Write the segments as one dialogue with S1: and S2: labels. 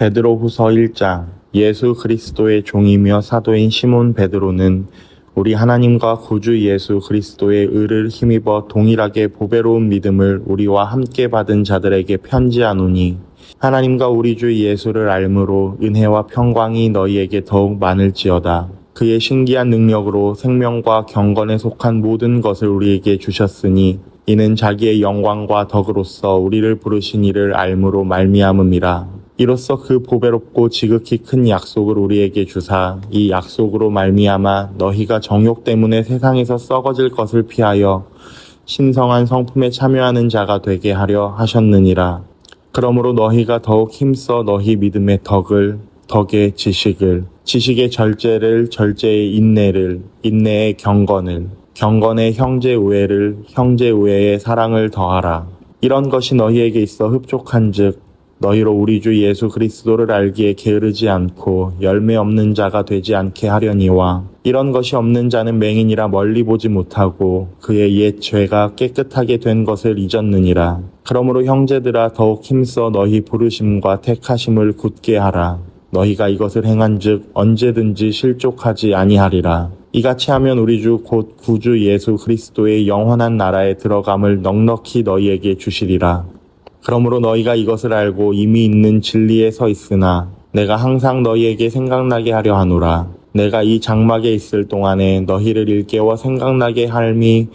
S1: 베드로후서 1장 예수 그리스도의 종이며 사도인 시몬 베드로는 우리 하나님과 구주 예수 그리스도의 의를 힘입어 동일하게 보배로운 믿음을 우리와 함께 받은 자들에게 편지하노니 하나님과 우리 주 예수를 알므로 은혜와 평강이 너희에게 더욱 많을지어다. 그의 신기한 능력으로 생명과 경건에 속한 모든 것을 우리에게 주셨으니 이는 자기의 영광과 덕으로서 우리를 부르신 이를 알므로 말미암음이라. 이로써 그 보배롭고 지극히 큰 약속을 우리에게 주사 이 약속으로 말미암아 너희가 정욕 때문에 세상에서 썩어질 것을 피하여 신성한 성품에 참여하는 자가 되게 하려 하셨느니라. 그러므로 너희가 더욱 힘써 너희 믿음의 덕을 덕의 지식을 지식의 절제를 절제의 인내를 인내의 경건을 경건의 형제 우애를 형제 우애의 사랑을 더하라. 이런 것이 너희에게 있어 흡족한즉 너희로 우리 주 예수 그리스도를 알기에 게으르지 않고 열매 없는 자가 되지 않게 하려니와 이런 것이 없는 자는 맹인이라 멀리 보지 못하고 그의 옛 죄가 깨끗하게 된 것을 잊었느니라. 그러므로 형제들아 더욱 힘써 너희 부르심과 택하심을 굳게 하라. 너희가 이것을 행한즉 언제든지 실족하지 아니하리라. 이같이 하면 우리 주 곧 구주 예수 그리스도의 영원한 나라에 들어감을 넉넉히 너희에게 주시리라. 그러므로 너희가 이것을 알고 이미 있는 진리에 서 있으나 내가 항상 너희에게 생각나게 하려 하노라. 내가 이 장막에 있을 동안에 너희를 일깨워 생각나게 할미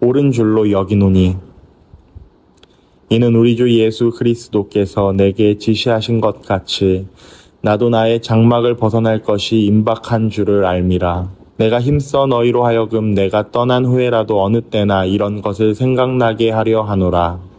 S1: 옳은 줄로 여기노니 이는 우리 주 예수 그리스도께서 내게 지시하신 것 같이 나도 나의 장막을 벗어날 것이 임박한 줄을 알미라. 내가 힘써 너희로 하여금 내가 떠난 후에라도 어느 때나 이런 것을 생각나게 하려 하노라.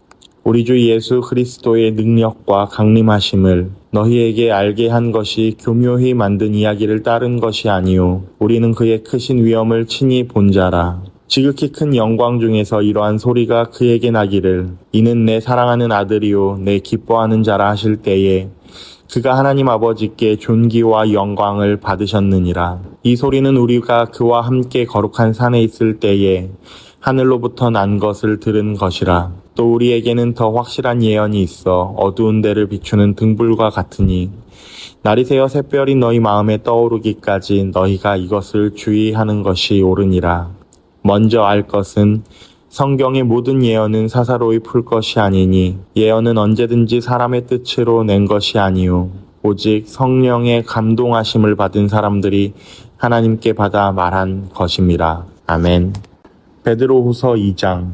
S1: 우리 주 예수 그리스도의 능력과 강림하심을 너희에게 알게 한 것이 교묘히 만든 이야기를 따른 것이 아니요 우리는 그의 크신 위엄을 친히 본 자라. 지극히 큰 영광 중에서 이러한 소리가 그에게 나기를 이는 내 사랑하는 아들이요 내 기뻐하는 자라 하실 때에 그가 하나님 아버지께 존귀와 영광을 받으셨느니라. 이 소리는 우리가 그와 함께 거룩한 산에 있을 때에 하늘로부터 난 것을 들은 것이라 또 우리에게는 더 확실한 예언이 있어 어두운 데를 비추는 등불과 같으니 날이 새어 샛별이 너희 마음에 떠오르기까지 너희가 이것을 주의하는 것이 옳으니라. 먼저 알 것은 성경의 모든 예언은 사사로이 풀 것이 아니니 예언은 언제든지 사람의 뜻으로 낸 것이 아니요 오직 성령의 감동하심을 받은 사람들이 하나님께 받아 말한 것임이라. 아멘. 베드로후서 2장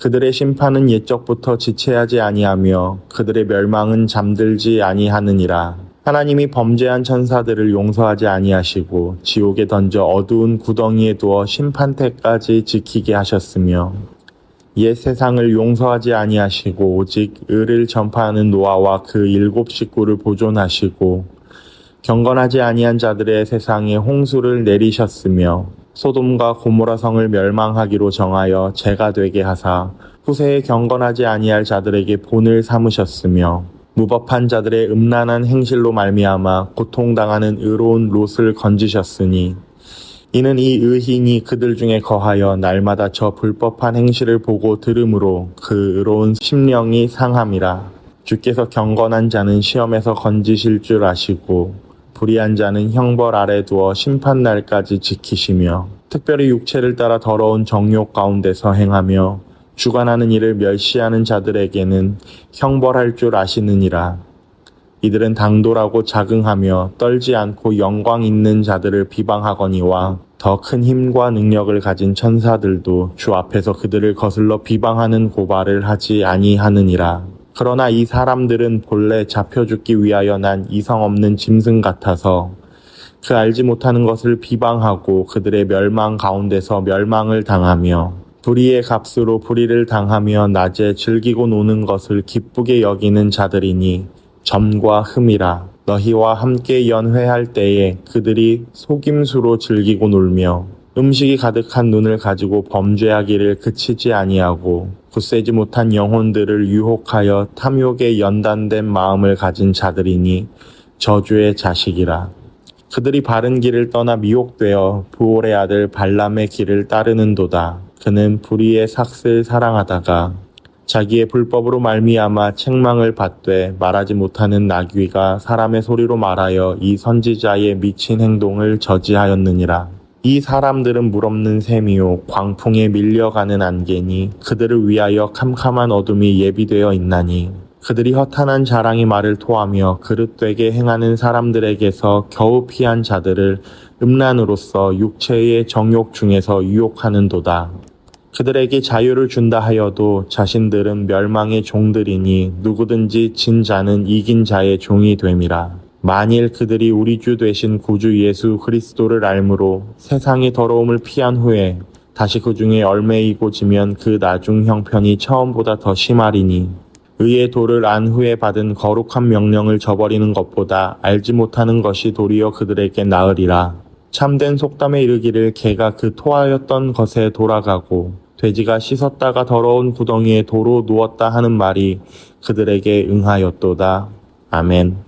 S1: 그들의 심판은 옛적부터 지체하지 아니하며 그들의 멸망은 잠들지 아니하느니라. 하나님이 범죄한 천사들을 용서하지 아니하시고 지옥에 던져 어두운 구덩이에 두어 심판 때까지 지키게 하셨으며 옛 세상을 용서하지 아니하시고 오직 의를 전파하는 노아와 그 일곱 식구를 보존하시고 경건하지 아니한 자들의 세상에 홍수를 내리셨으며 소돔과 고모라 성을 멸망하기로 정하여 죄가 되게 하사 후세에 경건하지 아니할 자들에게 본을 삼으셨으며 무법한 자들의 음란한 행실로 말미암아 고통당하는 의로운 롯을 건지셨으니 이는 이 의인이 그들 중에 거하여 날마다 저 불법한 행실을 보고 들음으로 그 의로운 심령이 상함이라. 주께서 경건한 자는 시험에서 건지실 줄 아시고 불의한 자는 형벌 아래 두어 심판 날까지 지키시며 특별히 육체를 따라 더러운 정욕 가운데서 행하며 주관하는 일을 멸시하는 자들에게는 형벌할 줄 아시느니라. 이들은 당돌하고 자긍하며 떨지 않고 영광 있는 자들을 비방하거니와 더 큰 힘과 능력을 가진 천사들도 주 앞에서 그들을 거슬러 비방하는 고발을 하지 아니하느니라. 그러나 이 사람들은 본래 잡혀 죽기 위하여 난 이성 없는 짐승 같아서 그 알지 못하는 것을 비방하고 그들의 멸망 가운데서 멸망을 당하며 불의의 값으로 불의를 당하며 낮에 즐기고 노는 것을 기쁘게 여기는 자들이니 점과 흠이라. 너희와 함께 연회할 때에 그들이 속임수로 즐기고 놀며 음식이 가득한 눈을 가지고 범죄하기를 그치지 아니하고 굳세지 못한 영혼들을 유혹하여 탐욕에 연단된 마음을 가진 자들이니 저주의 자식이라. 그들이 바른 길을 떠나 미혹되어 부올의 아들 발람의 길을 따르는도다. 그는 불의의 삭슬 사랑하다가 자기의 불법으로 말미암아 책망을 받되 말하지 못하는 나귀가 사람의 소리로 말하여 이 선지자의 미친 행동을 저지하였느니라. 이 사람들은 물없는 셈이요 광풍에 밀려가는 안개니 그들을 위하여 캄캄한 어둠이 예비되어 있나니 그들이 허탄한 자랑이 말을 토하며 그릇되게 행하는 사람들에게서 겨우 피한 자들을 음란으로서 육체의 정욕 중에서 유혹하는도다. 그들에게 자유를 준다 하여도 자신들은 멸망의 종들이니 누구든지 진 자는 이긴 자의 종이 됨이라. 만일 그들이 우리 주 되신 구주 예수 그리스도를 알므로 세상의 더러움을 피한 후에 다시 그 중에 얼매이고 지면 그 나중 형편이 처음보다 더 심하리니 의의 도를 안 후에 받은 거룩한 명령을 저버리는 것보다 알지 못하는 것이 도리어 그들에게 나으리라. 참된 속담에 이르기를 개가 그 토하였던 것에 돌아가고 돼지가 씻었다가 더러운 구덩이에 도로 누웠다 하는 말이 그들에게 응하였도다. 아멘.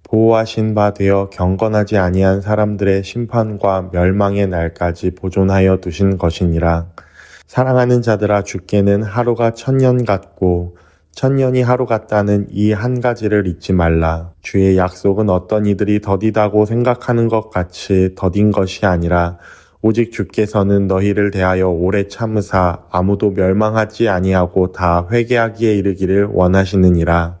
S1: 보호하신 바 되어 경건하지 아니한 사람들의 심판과 멸망의 날까지 보존하여 두신 것이니라. 사랑하는 자들아 주께는 하루가 천년 같고 천년이 하루 같다는 이 한 가지를 잊지 말라. 주의 약속은 어떤 이들이 더디다고 생각하는 것 같이 더딘 것이 아니라 오직 주께서는 너희를 대하여 오래 참으사 아무도 멸망하지 아니하고 다 회개하기에 이르기를 원하시느니라.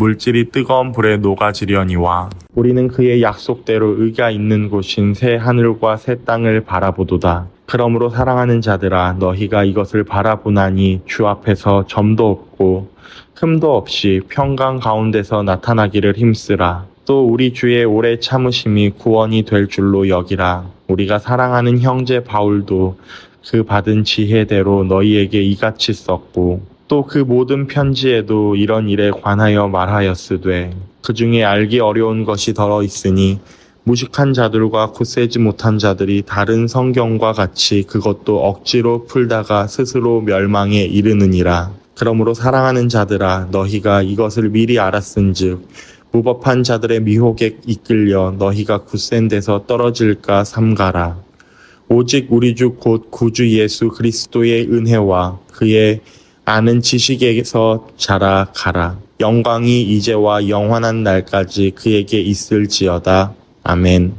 S1: 물질이 뜨거운 불에 녹아지려니와 우리는 그의 약속대로 의가 있는 곳인 새 하늘과 새 땅을 바라보도다. 그러므로 사랑하는 자들아 너희가 이것을 바라보나니 주 앞에서 점도 없고 흠도 없이 평강 가운데서 나타나기를 힘쓰라. 또 우리 주의 오래 참으심이 구원이 될 줄로 여기라. 우리가 사랑하는 형제 바울도 그 받은 지혜대로 너희에게 이같이 썼고 또 그 모든 편지에도 이런 일에 관하여 말하였으되 그 중에 알기 어려운 것이 더러 있으니 무식한 자들과 굳세지 못한 자들이 다른 성경과 같이 그것도 억지로 풀다가 스스로 멸망에 이르느니라. 그러므로 사랑하는 자들아 너희가 이것을 미리 알았은즉 무법한 자들의 미혹에 이끌려 너희가 굳센 데서 떨어질까 삼가라. 오직 우리 주 곧 구주 예수 그리스도의 은혜와 그의 아는 지식에서 자라가라. 영광이 이제와 영원한 날까지 그에게 있을지어다. 아멘.